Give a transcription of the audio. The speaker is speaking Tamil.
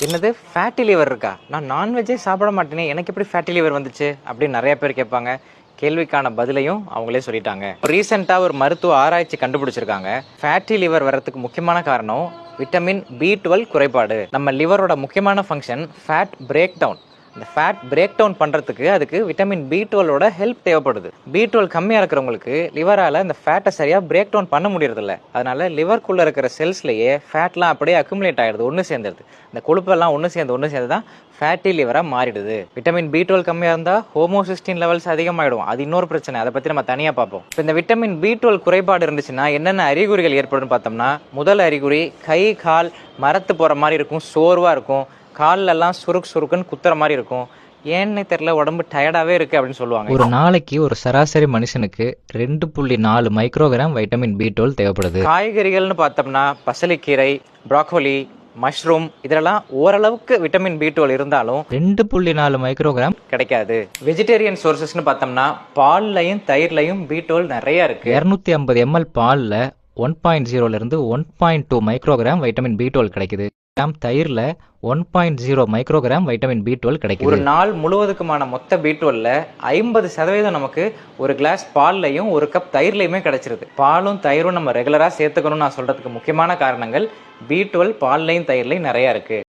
என்னது? ஃபேட்டி லிவர் இருக்கா? நான் நான்வெஜ்ஜே சாப்பிட மாட்டேனே. எனக்கு எப்படி ஃபேட்டி லிவர் வந்துச்சு? அப்படின்னு நிறைய பேர் கேட்பாங்க. கேள்விக்கான பதிலையும் அவங்களே சொல்லிட்டாங்க. ரீசெண்டாக ஒரு மருத்துவ ஆராய்ச்சி கண்டுபிடிச்சிருக்காங்க. ஃபேட்டி லிவர் வர்றதுக்கு முக்கியமான காரணம் விட்டமின் பி டுவெல் குறைபாடு. நம்ம லிவரோட முக்கியமான ஃபங்க்ஷன் ஃபேட் பிரேக் டவுன் இந்த ஃபேட் பிரேக் டவுன் பண்ணுறதுக்கு அதுக்கு விட்டமின் பி டுவெலோட ஹெல்ப் தேவைப்படுது. பி டுவெல் கம்மியாக இருக்கிறவங்களுக்கு லிவரால் இந்த ஃபேட்டை சரியாக பிரேக் டவுன் பண்ண முடியறதில்ல. அதனால லிவர்க்குள்ளே இருக்கிற செல்ஸ்லேயே ஃபேட்லாம் அப்படியே அக்குமுலேட் ஆகிடுது ஒன்று சேர்ந்துருது. இந்த கொழுப்பெல்லாம் ஒன்று சேர்ந்து ஒன்று சேர்ந்து தான் ஃபேட்டி லிவராக மாறிடுது. விட்டமின் பி டுவெல் கம்மியாக இருந்தால் ஹோமோசிஸ்டின் லெவல்ஸ் அதிகமாகிடும் அது இன்னொரு பிரச்சனை. அதை பற்றி நம்ம தனியாக பார்ப்போம். இப்போ இந்த விட்டமின் பி டுவெல் குறைபாடு இருந்துச்சுன்னா என்னென்ன அறிகுறிகள் ஏற்படும்னு பார்த்தோம்னா முதல் அறிகுறி கை கால் மரத்து போகிற மாதிரி இருக்கும் சோர்வாக இருக்கும். கால்ல எல்லாம் சுருக்கு சுருக்குன்னு குத்துற மாதிரி இருக்கும். ஏன்னு தெரியல உடம்பு டயர்டாவே இருக்கு அப்படின்னு சொல்லுவாங்க. ஒரு நாளைக்கு ஒரு சராசரி மனுஷனுக்கு ரெண்டு புள்ளி நாலு மைக்ரோகிராம் வைட்டமின் பி டுவெல் தேவைப்படுது. காய்கறிகள்னு பார்த்தோம்னா பசலிக்கீரை ப்ராக்கோலி மஷ்ரூம் இதெல்லாம் ஓரளவுக்கு விட்டமின் பி டுவெல் இருந்தாலும் ரெண்டு புள்ளி நாலு மைக்ரோகிராம் கிடைக்காது. வெஜிடேரியன் சோர்சஸ்னு பார்த்தோம்னா பால்லையும் தயிர்லையும் பி டுவெல் நிறைய இருக்கு. இரநூத்தி ஐம்பது எம்எல் பாலில் ஒன் பாயிண்ட் ஜீரோலேருந்து one point two microgram vitamin B twelve கிடைக்குது. கிராம் தயிரில் one point zero microgram vitamin B twelve ஒரு நாள் முழுவதுக்குமான மொத்த பி டுவெல்ல ஐம்பது சதவீதம் நமக்கு ஒரு கிளாஸ் பால்லையும் ஒரு கப் தயிர்லையுமே கிடைச்சிருது. பாலும் தயிரும் நம்ம ரெகுலராக சேர்த்துக்கணும்னு நான் சொல்கிறதுக்கு முக்கியமான காரணங்கள் பி டுவெல் பால்லையும் தயிர்லையும் நிறையா இருக்குது